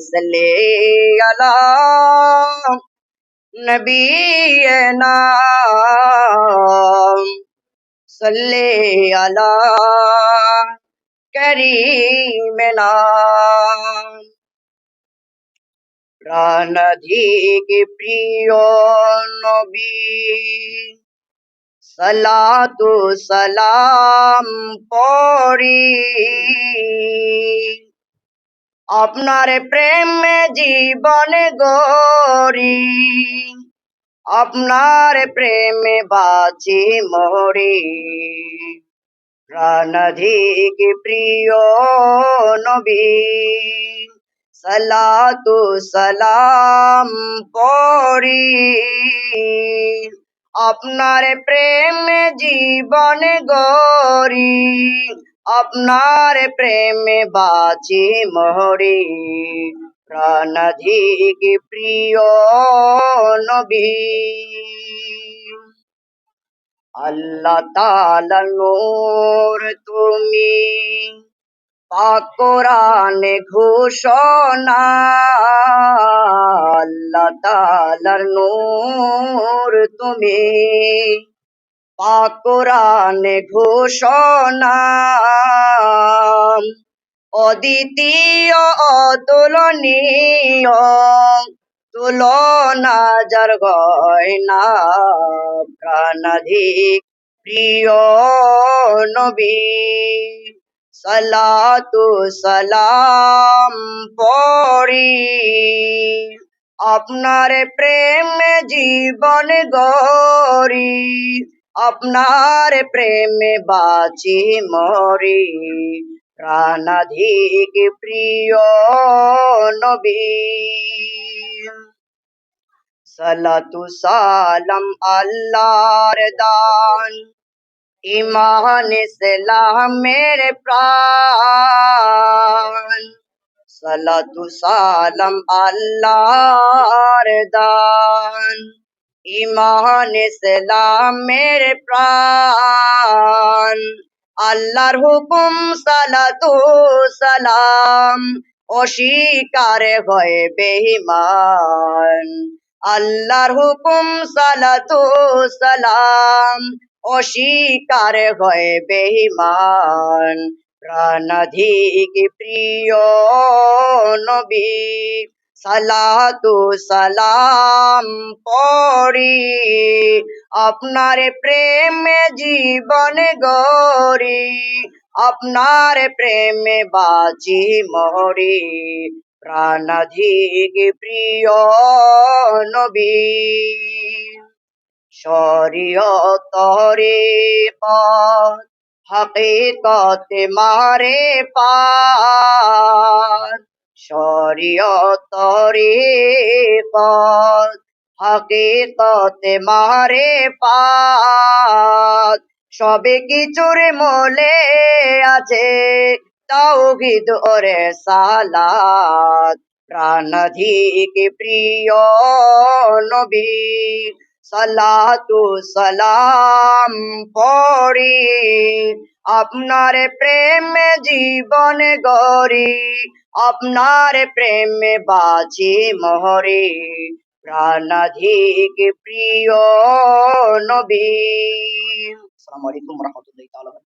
وسلي على نبينا صلي على كريمنا প্রাণাধিক প্রিয় নবী সালাতু সালাম পড়ি আপনার প্রেমে জীবন গরি আপনার প্রেমে বাঁচি মরি। প্রাণাধিক প্রিয় নবী, সালাতু সালাম পড়ি। আপনার প্রেমে জীবন গরি আপনার প্রেমে বাঁচি মরি প্রাণাধিক প্রিয় নবী। আল্লাহ তালা নূর তুমি। পাক কোরআনে ঘোষণা। আল্লাহ তালার নূর তুমি। পাক কোরআনে ঘোষণা। অদ্বিতীয় অতুলনীয় তুলনা যার গয়না প্রাণাধিক প্রিয় নবী। সালাতু সালাম পড়ি। আপনার প্রেমে জীবন গরি আপনার প্রেমে বাঁচি মরি। প্রাণাধিক প্রিয় নবী। সালাতু সালাম আল্লাহর দান। ইমান ইসলামের প্রাণ। সালাতু সালাম আল্লাহর দান। ইমান ইসলামের প্রাণ। আল্লাহর হুকুম সালাতু সালাম অস্বীকার হয় বেহিমান আল্লাহর হুকুম সালাতু সালাম অস্বীকার হয় বেহিমান প্রাণাধিক প্রিয় নবী। সালাতু সালাম পড়ি। আপনার প্রেমে জীবন গরি আপনার প্রেমে বাজি মরি। প্রাণাধিক প্রিয় নবী, শরীয়তরে পথ, হকিকত মারে পাত। শরীয়তরে পথ হকিকত মারে পাত। সবে কিছুর মোলে আছে তাওহিদ ওরে সালাত প্রাণাধিক প্রিয় নবী সালাতু সালাম পড়ি। আপনার প্রেমে জীবন গরি আপনার প্রেমে বাজে মহরে। প্রাণাধিক প্রিয় নবী। আসসালামু আলাইকুম রহমতুল্লাহ